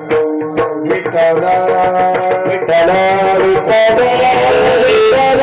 विठ्ठल विठ्ठल विठ्ठल विठ्ठल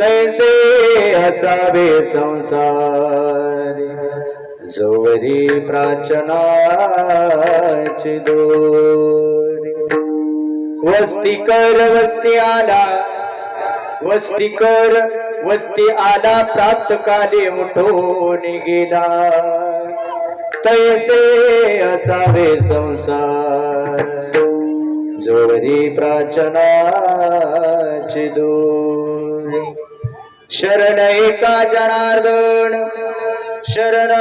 तैसे असावे संसार जोवरी प्राचनाची दोरी. वस्ती कर वस्ती आला वस्ती कर वस्ती आला प्राप्त काले मुठोन गेला. तैसे असावे संसार जोवरी प्राचनाची दूर शरण एका जनार्दन शरण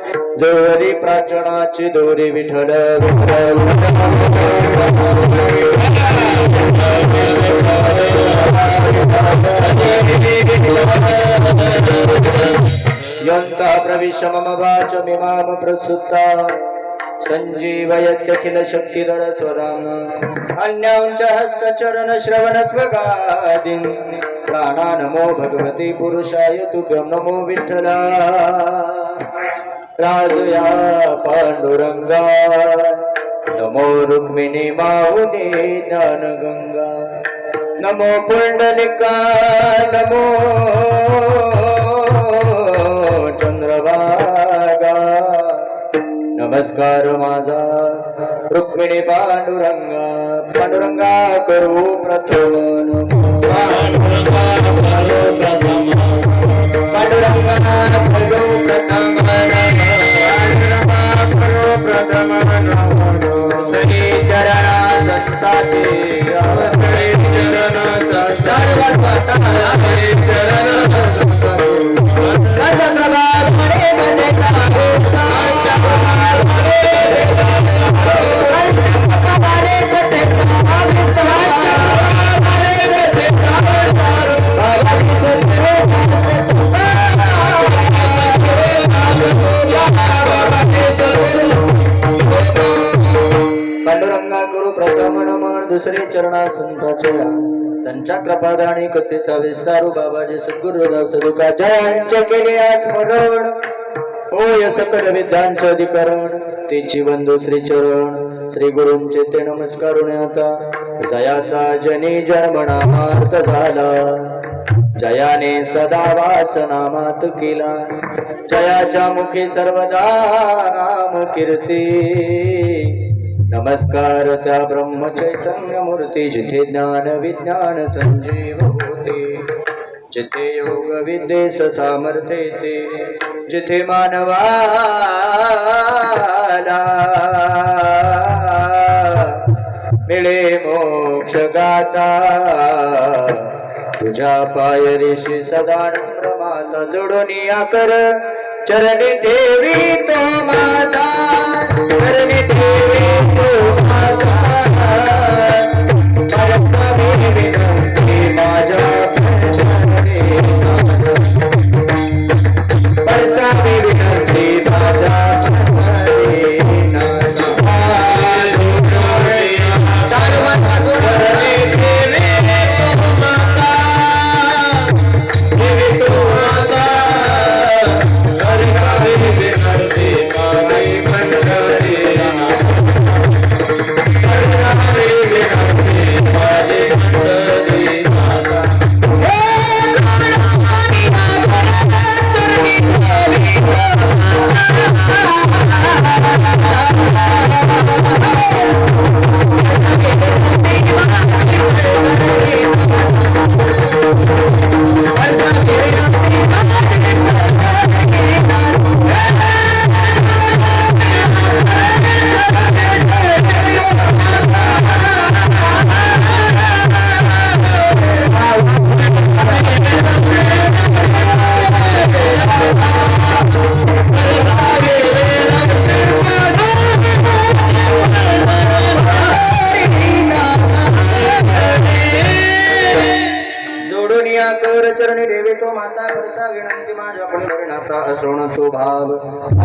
संसारी प्राचणाची दोरी विठ्ठल यन्ता प्रविश मम वाच मिमाम प्रसुत्ता सञ्जीवयत्यखिल शक्तिधर स्वदाम् अन्यां च हस्तचरण श्रवणत्वगादिन् प्राणा नमो भगवते पुरुषाय तुभ्यं नमो विठ्ठला। राजया पांडुरंगा नमो रुक्मिणी माऊने ज्ञानगंगा नमो पुंडलिका नमो चंद्रभागा नमस्कार माझा रुक्मिणी पांडुरंगा पांडुरंगा करू प्रथम पांडुरंगा करू प्रथम पांडुरंगा करू चरणा दत्ताचे श्री दुसरे चरणा संताचे त्यांच्या कृपादानी कथेचा विस्तारू बाबाजी सद्गुरुदास दुका जयांचे केले स्मरण होय सकल विद्यांचे अधिकरण. ते जीवन दुसरे चरण. श्री गुरूंचे ते नमस्कार आता. जयाचा जनी जन्मना मार्ग झाला. जयाने सदा वासना मात केला. जयाच्या मुखी सर्वदा नाम कीर्ती. नमस्कार त्या ब्रह्म चैतन्य मूर्ती जिथे ज्ञान विज्ञान संजीव होते जिथे योग विद्येस सामर्थ्य ते जिथे मानवाला मिळे मोक्ष गाता तुझ्या पाय ऋषी सदानंद माता जोडून या कर चरणी देवी तो माता. चरणी ठेवी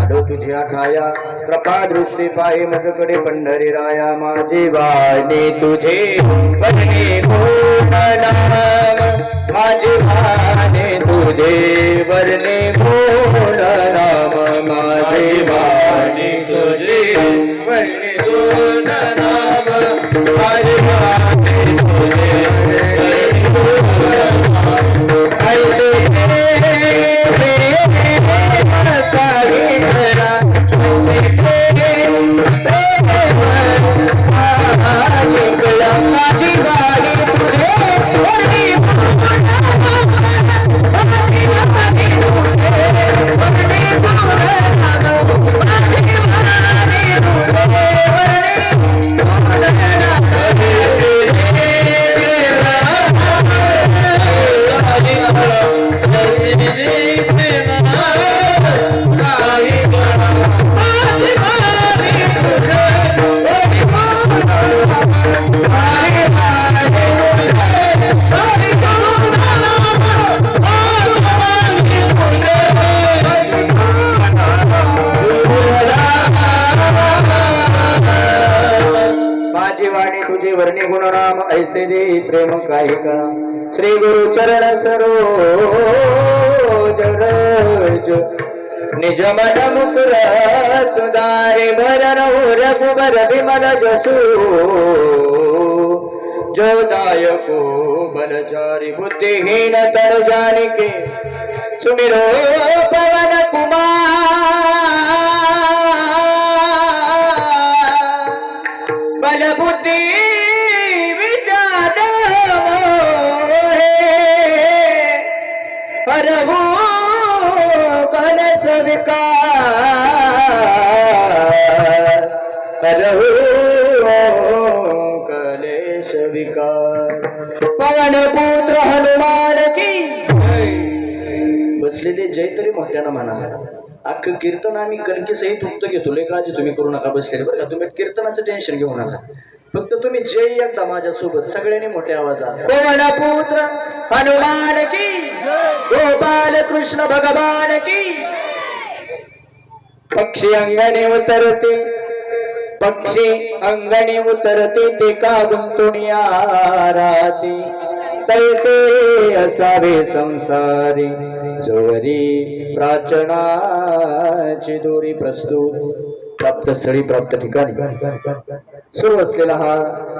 आडो तुझ्या ठाया कृपा दृष्टी पाहि मजकडे पंढरी राया. माझे वाणी तुझे बने माझे नाम तुझे वरणे पूर्ण राम माझे वाणी तुझे बरणे पूर्ण नाम. माझी वाणी ऐका. श्री गुरु चरण सरोज निज मन मुकुर सुधारे भर रघुबर विमल जसू. जो दायको बलचारी बुद्धिहीन तर जानिके सुमिरो कलेश विकार पवन पुत्र हनुमान की बसलेले जय तरी मोठ्यानं म्हणा अख्खं कीर्तन आम्ही कणकी सहित उक्त घेतो. लय काळजी तुम्ही करू नका बसलेले बरं का? तुम्ही कीर्तनाचं टेन्शन घेऊ नका. फक्त तुम्ही जय एकदा माझ्यासोबत सगळ्यांनी मोठ्या आवाजात. पवन पुत्र हनुमान की गोपाल कृष्ण भगवान की पक्षी अंगाने उतरते पक्षी अंगणी उतरते ते का गुंतुनिया राहते तैसे असावे संसारी. जोरी प्राचनाची दोरी प्रस्तुत. प्राप्त स्थळी प्राप्त ठिकाणी. सुरू असलेला हा